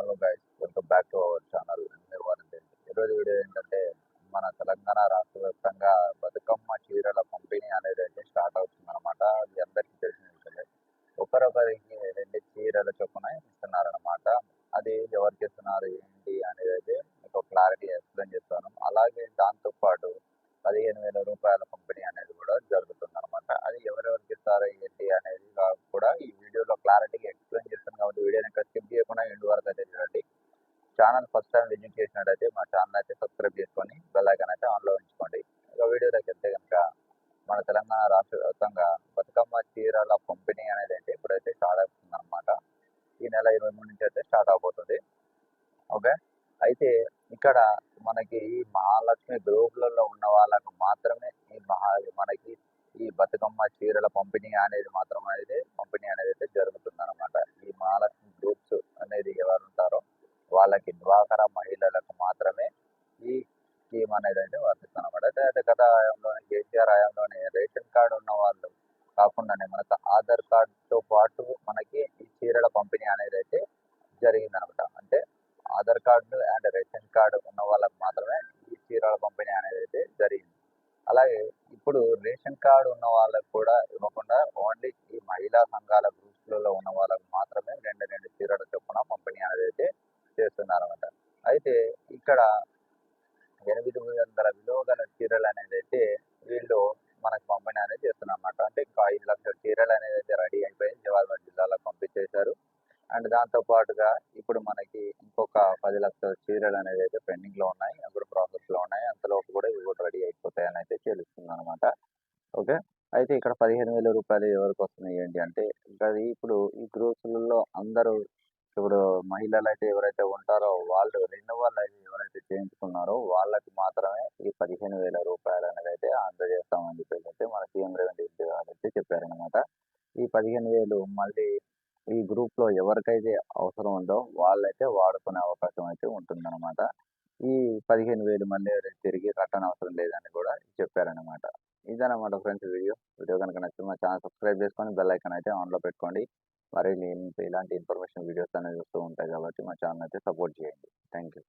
Hello guys welcome back to our channel ఈరోజు video ఏంటంటే మన తెలంగాణ రాష్ట్ర వ్యాప్తంగా బతుకమ్మ చీరల పంపిణీ అనేది అయితే స్టార్ట్ అవుతుందన్నమాట. అది అందరికీ తెలిసిన విషయమే. ఒకరొకరికి రెండు చీరల చొప్పున ఇస్తున్నారనమాట అది ఎవరికి ఇస్తున్నారు ఏంటి అనేది అయితే మీకు క్లారిటీ ఎక్స్ప్లెయిన్ చేస్తాను. అలాగే దాంతో పాటు పదిహేను వేల రూపాయల పంపిణీ అనేది కూడా జరుగుతుందన్నమాట. అది ఎవరెవరికి ఇస్తారో ఏంటి అనేది కూడా ఈ వీడియోలో క్లారిటీగా ఎక్స్ప్లెయిన్ చేస్తాను కాబట్టి వీడియోని ఎక్కడ స్కిప్ చేయకుండా ఎండు ఛానల్ ఫస్ట్ టైం విజిట్ చేసినట్టయితే మా ఛానల్ అయితే సబ్స్క్రైబ్ చేసుకొని బెల్లైకన్ అయితే ఆన్లో ఉంచుకోండి. ఇక వీడియోలోకి వెళ్తే కనుక మన తెలంగాణ రాష్ట్ర వ్యాప్తంగా బతుకమ్మ చీరల పంపిణీ అనేది అయితే ఇప్పుడైతే స్టార్ట్ అవుతుంది అనమాట ఈ నెల ఇరవై మూడు నుంచి అయితే స్టార్ట్ అవబోతుంది. ఓకే? అయితే ఇక్కడ మనకి ఈ మహాలక్ష్మి గ్రూపులలో ఉన్న వాళ్ళకు మాత్రమే ఈ మహా మనకి ఈ బతుకమ్మ చీరల పంపిణీ అనేది మాత్రం అనేది పంపిణీ అనేది అయితే జరుగుతుంది అనమాట ఈ మహాలక్ష్మి గ్రూప్స్ అనేది ఎవరు ఉంటారో వాళ్ళకి డ్వాకరా మహిళలకు మాత్రమే ఈ స్కీమ్ అనేది అయితే వర్తిస్తుంది అనమాట అయితే గత హయాంలోనే కేసీఆర్ హయాంలోనే రేషన్ కార్డు ఉన్న వాళ్ళు కాకుండానే మనకు ఆధార్ కార్డుతో పాటు మనకి ఈ చీరల పంపిణీ అనేది అయితే జరిగింది అనమాట అంటే Aadhaar card and ration card ఉన్న వాళ్ళకు మాత్రమే ఈ చీరల పంపిణీ అనేది అయితే జరిగింది. అలాగే ఇప్పుడు రేషన్ కార్డు ఉన్న వాళ్ళకి కూడా ఇవ్వకుండా ఓన్లీ ఈ మహిళా సంఘాలకు అయితే ఇక్కడ ఎనిమిది వందల విలువ గల చీరలు అనేది అయితే వీళ్ళు మనకు పంపిణీ అనేది చేస్తున్నారు అన్నమాట అంటే ఇంకా ఐదు లక్షల చీరలు అనేది అయితే రెడీ అయిపోయి జవాహర్బాద్ జిల్లాలో పంపించేశారు. అండ్ దాంతో పాటుగా ఇప్పుడు మనకి ఇంకొక పది లక్షల చీరలు అనేది అయితే పెండింగ్లో ఉన్నాయి. అవి కూడా ప్రాసెస్లో ఉన్నాయి. అంతలోపు కూడా ఇవి కూడా రెడీ అయిపోతాయని అయితే తెలుస్తుంది అనమాట ఓకే? అయితే ఇక్కడ పదిహేను వేల రూపాయలు ఎవరికి వస్తున్నాయి ఏంటి అంటే ఇంకా ఇప్పుడు ఈ గ్రూప్స్లలో అందరూ ఇప్పుడు మహిళలు అయితే ఎవరైతే ఉంటారో వాళ్ళు రెన్యువల్ అయితే ఎవరైతే చేయించుకున్నారో వాళ్ళకి మాత్రమే ఈ పదిహేను వేల రూపాయలు అనేది అయితే అందజేస్తామని చెప్పేసి అయితే మన సీఎం రేవంత్ రెడ్డి గారు అయితే చెప్పారనమాట ఈ పదిహేను వేలు మళ్ళీ ఈ గ్రూప్లో ఎవరికైతే అవసరం ఉందో వాళ్ళైతే వాడుకునే అవకాశం అయితే ఉంటుందన్నమాట. ఈ పదిహేను వేలు మళ్ళీ తిరిగి కట్టని అవసరం లేదని కూడా చెప్పారనమాట ఇదన్నమాట ఫ్రెండ్స్ వీడియో. వీడియో కనుక నచ్చితే మా ఛానల్ సబ్స్క్రైబ్ చేసుకొని బెల్ ఐకాన్ అయితే ఆన్లో పెట్టుకోండి. మరి నేను ఇలాంటి ఇన్ఫర్మేషన్ వీడియోస్ అనేవి వస్తూ ఉంటాయి కాబట్టి మా ఛానల్ అయితే సపోర్ట్ చేయండి. Thank you